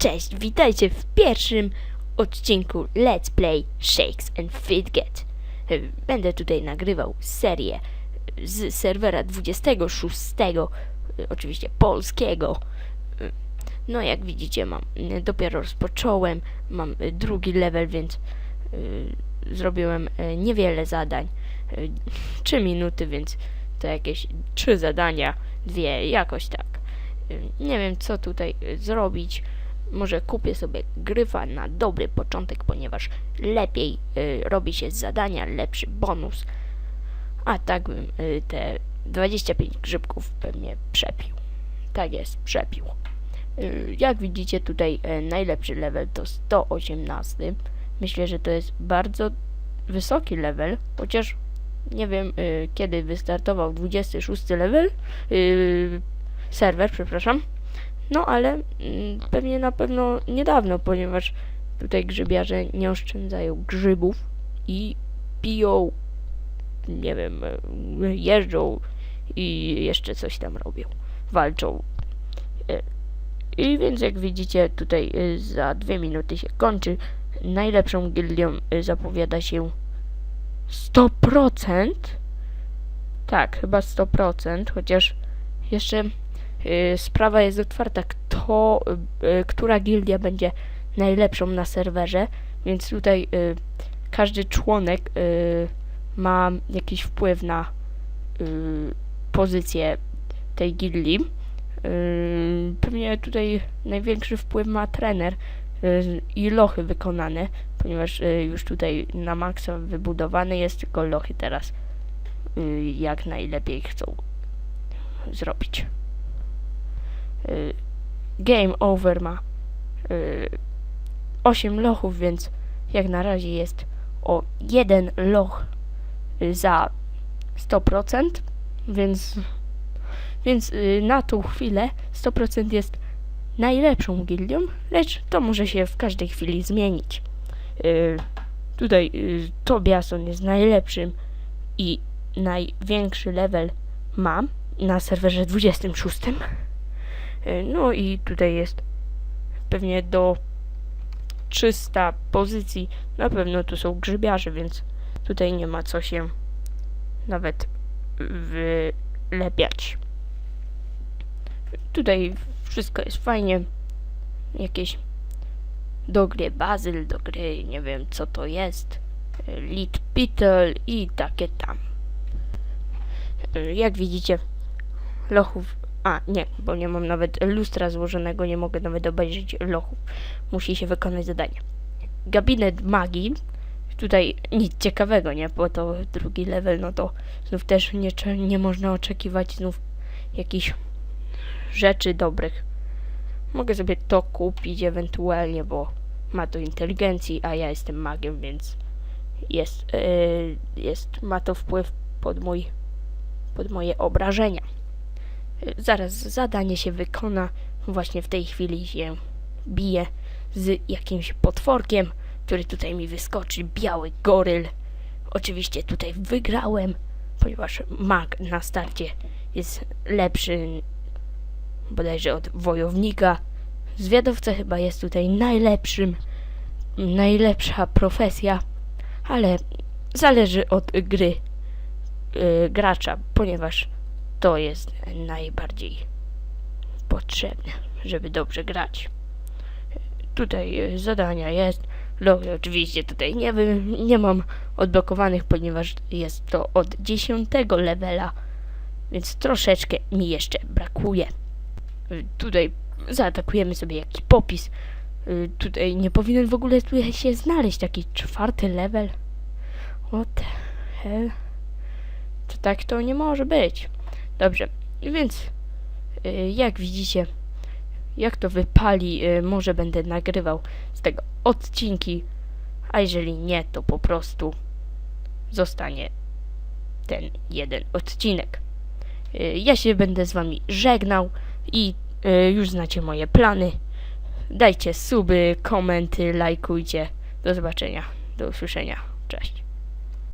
Cześć, witajcie w pierwszym odcinku Let's Play Shakes and Fidget. Y, Będę tutaj nagrywał serię z serwera 26, y, oczywiście polskiego. Y, No jak widzicie mam, y, dopiero rozpocząłem, mam y, drugi level, więc y, zrobiłem y, niewiele zadań. 3 minuty, więc to jakieś trzy zadania, dwie, jakoś tak. Y, Nie wiem co tutaj y, zrobić. Może kupię sobie gryfa na dobry początek, ponieważ lepiej y, robi się zadania, lepszy bonus. A tak bym y, te 25 grzybków pewnie przepił. Tak jest, przepił. Y, jak widzicie tutaj y, najlepszy level to 118. Myślę, że to jest bardzo wysoki level, chociaż nie wiem y, kiedy wystartował 26 level. Y, serwer, przepraszam. No ale mm, pewnie na pewno niedawno, ponieważ tutaj grzybiarze nie oszczędzają grzybów i piją, nie wiem, e, jeżdżą i jeszcze coś tam robią, walczą. E, I więc jak widzicie tutaj e, za dwie minuty się kończy. Najlepszą gildią zapowiada się 100%. Tak, chyba 100%, chociaż jeszcze sprawa jest otwarta, kto, y, która gildia będzie najlepszą na serwerze, więc tutaj y, każdy członek y, ma jakiś wpływ na y, pozycję tej gildii. Y, pewnie tutaj największy wpływ ma trener y, i lochy wykonane, ponieważ y, już tutaj na maksa wybudowany jest, tylko lochy teraz y, jak najlepiej chcą zrobić. Y, Game Over ma y, 8 lochów, więc jak na razie jest o jeden loch y, za 100%, więc, więc y, na tą chwilę 100% jest najlepszą gildią, lecz to może się w każdej chwili zmienić. Y, tutaj y, Tobiason jest najlepszym i największy level mam na serwerze 26. Y, No i tutaj jest pewnie do 300 pozycji. Na pewno tu są grzybiarze, więc tutaj nie ma co się nawet wylepiać. Tutaj wszystko jest fajnie. Jakieś do gry Bazyl, do gry nie wiem co to jest. Lead Beetle i takie tam. Y, Jak widzicie, lochów. A, nie, bo nie mam nawet lustra złożonego, nie mogę nawet obejrzeć lochów. Musi się wykonać zadanie. Gabinet magii. Tutaj nic ciekawego, nie? Bo to drugi level, no to znów też nie, nie można oczekiwać znów jakichś rzeczy dobrych. Mogę sobie to kupić ewentualnie, bo ma to inteligencji, a ja jestem magiem, więc jest, yy, jest, ma to wpływ pod mój, pod moje obrażenia. Zaraz zadanie się wykona. Właśnie w tej chwili się bije z jakimś potworkiem, który tutaj mi wyskoczy. Biały goryl. Oczywiście tutaj wygrałem, ponieważ mag na starcie jest lepszy bodajże od wojownika. Zwiadowca chyba jest tutaj najlepszym, najlepsza profesja, ale zależy od gry yy, gracza, ponieważ to jest najbardziej potrzebne, żeby dobrze grać. Tutaj y, zadania jest, logi oczywiście tutaj nie, wy, nie mam odblokowanych, ponieważ jest to od 10 levela, więc troszeczkę mi jeszcze brakuje. Y, Tutaj zaatakujemy sobie jakiś popis. Y, Tutaj nie powinien w ogóle się znaleźć taki czwarty level. What the hell? To tak to nie może być. Dobrze, więc y, jak widzicie, jak to wypali, y, może będę nagrywał z tego odcinki, a jeżeli nie, to po prostu zostanie ten jeden odcinek. Y, Ja się będę z wami żegnał i już znacie moje plany. Dajcie suby, komenty, lajkujcie. Do zobaczenia, do usłyszenia. Cześć.